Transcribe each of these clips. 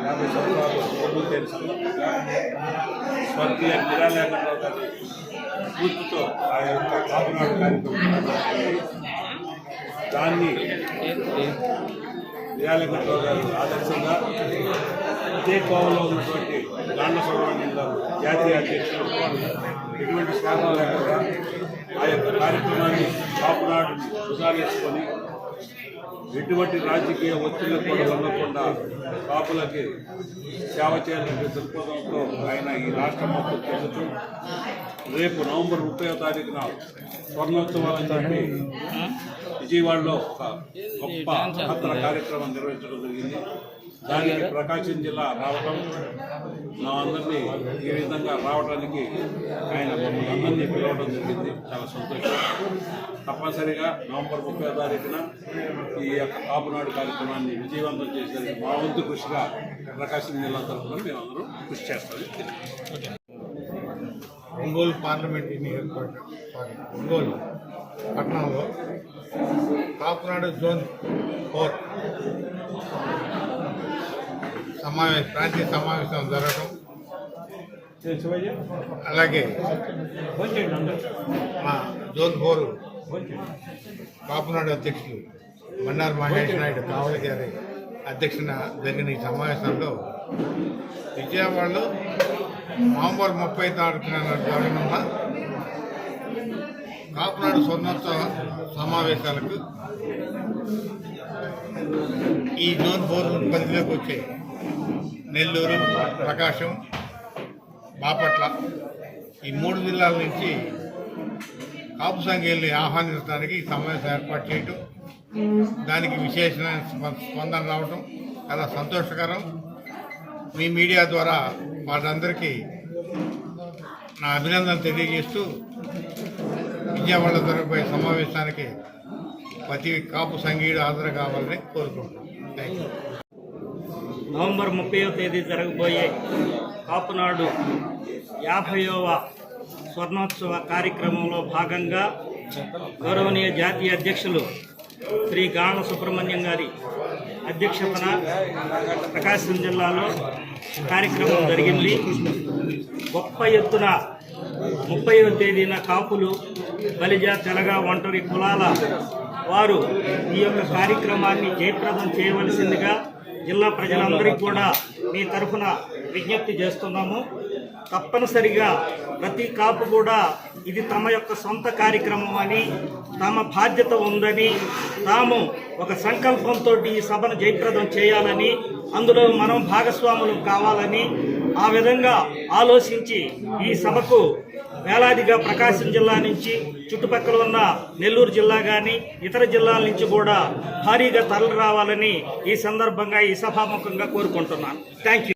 యాభై సంవత్సరాలు తెలుసు స్వర్గీయ నిరాలేఖరావు గారి స్ఫూర్తితో ఆ యొక్క కాపునాడు కార్యక్రమం దాన్ని నిరాలేఖరావు గారు ఆదర్శంగా ఇదే కోవలో ఉన్నటువంటి గాండ సుబ్రహ్మణ్యం గారు జాతీయ అధ్యక్షులు ఎటువంటి శ్రామం లేకుండా ఆ యొక్క కార్యక్రమాన్ని కాపునాడు సుధారించుకొని ఎటువంటి రాజకీయ ఒత్తిళ్ళకు కూడా లొంగకుండా కాపులకి సేవ చేయాలనే దృక్పథంతో ఆయన ఈ రాష్ట్ర మొత్తం తిరుగుతూ రేపు నవంబర్ ముప్పై తారీఖున స్వర్ణోత్సవాలని చెప్పి విజయవాడలో ఒక గొప్ప మహత్తర కార్యక్రమం నిర్వహించడం జరిగింది. దానికి ప్రకాశం జిల్లా రావటం నా అందరినీ ఈ విధంగా రావడానికి ఆయన మమ్మల్ని అందరినీ పిలవడం జరిగింది. చాలా సంతోషం. తప్పనిసరిగా నవంబర్ ముప్పై తారీఖున ఈ యొక్క కాపునాడు కార్యక్రమాన్ని విజయవంతం చేసేందుకు మా వంతు కృషిగా ప్రకాశం జిల్లా తరఫున మేమందరం కృషి చేస్తామని ఒంగోలు పార్లమెంట్ ఒంగోలు పట్టణంలో కాపునాడు జోన్ ఫోర్ సమావేశ ప్రాంతీయ సమావేశం జరగడం అలాగే మా జోన్ ఫోర్ కాపునాడు అధ్యక్షులు మన్నార్ మహేష్ నాయుడు కావలి గారి అధ్యక్షన జరిగిన ఈ సమావేశంలో విజయవాడలో నవంబర్ ముప్పై తారీఖున జరగనున్న కాపునాడు స్వర్ణోత్సవ సమావేశాలకు ఈ జోన్ బోర్డు పరిధిలోకి వచ్చే నెల్లూరు ప్రకాశం బాపట్ల ఈ మూడు జిల్లాల నుంచి కాపు సంఘాన్ని ఆహ్వానించడానికి ఈ సమావేశం ఏర్పాటు చేయటం దానికి విశేషమైన స్పందన రావటం చాలా సంతోషకరం. మీ మీడియా ద్వారా వాళ్ళందరికీ నా అభినందనలు తెలియజేస్తూ విజయవాడ జరగబోయే సమావేశానికి ప్రతి కాపు సంఘీయుడు హాజరు కావాలని కోరుకుంటున్నాను. నవంబర్ ముప్పై తేదీ జరగబోయే కాపునాడు యాభైవ స్వర్ణోత్సవ కార్యక్రమంలో భాగంగా గౌరవనీయ జాతీయ అధ్యక్షులు శ్రీ గాన సుబ్రహ్మణ్యం గారి అధ్యక్షతన ప్రకాశం జిల్లాలో కార్యక్రమం జరిగింది. గొప్ప ఎత్తున ముప్పైవ తేదీన కాపులు బలిజ తెలగ ఒంటరి కులాల వారు ఈ యొక్క కార్యక్రమాన్ని జయప్రదం చేయవలసిందిగా జిల్లా ప్రజలందరికీ కూడా మీ తరఫున విజ్ఞప్తి చేస్తున్నాము. తప్పనిసరిగా ప్రతి కాపు కూడా ఇది తమ యొక్క సొంత కార్యక్రమం అని తమ బాధ్యత ఉందని తాము ఒక సంకల్పంతో ఈ సభను జయప్రదం చేయాలని అందులో మనం భాగస్వాములు కావాలని ఆ విధంగా ఆలోచించి ఈ సభకు వేలాదిగా ప్రకాశం జిల్లా నుంచి చుట్టుపక్కల ఉన్న నెల్లూరు జిల్లా కానీ ఇతర జిల్లాల నుంచి కూడా భారీగా తరలి రావాలని ఈ సందర్భంగా ఈ సభాముఖంగా కోరుకుంటున్నాను. థ్యాంక్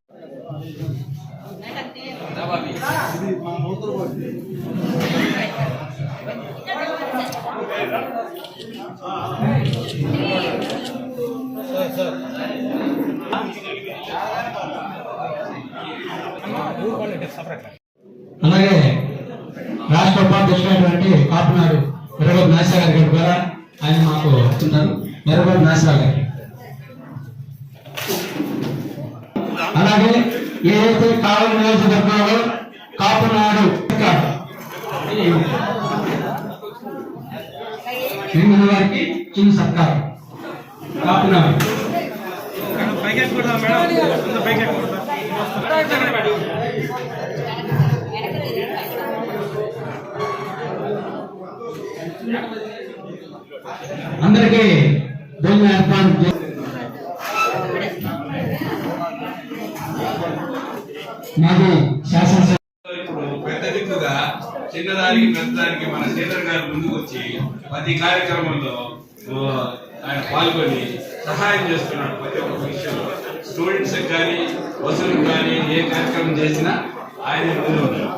అలాగే రాష్ట్ర ఉపాధ్యక్షుడైనటువంటి కాపునాడు ఎర్రగొడ్డు నాసిరా గారి ద్వారా ఆయన మాకు వస్తున్నారు ఎర్రగొడ్డు నాసిరా గారు. అలాగే ఏదైతే కావలి నియోజకవర్గంలో కాపునాడు వెంగళ వారికి చిన్న సత్కారం. కాపునాడు అందరికీ దొంగ ఏర్పాటు చే- మాది శాసనసభ. ఇప్పుడు పెద్ద దిక్కుగా చిన్నదానికి పెద్దదానికి మన శ్రీధర్ గారు ముందుకు వచ్చి ప్రతి కార్యక్రమంలో ఆయన పాల్గొని సహాయం చేస్తున్నాడు ప్రతి ఒక్క విషయంలో. స్టూడెంట్స్ కానీ వసూలు కానీ ఏ కార్యక్రమం చేసినా ఆయన ముందు ఉన్నారు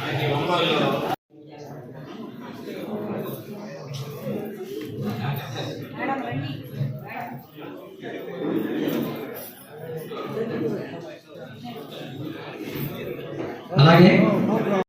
ఆయన అలాగే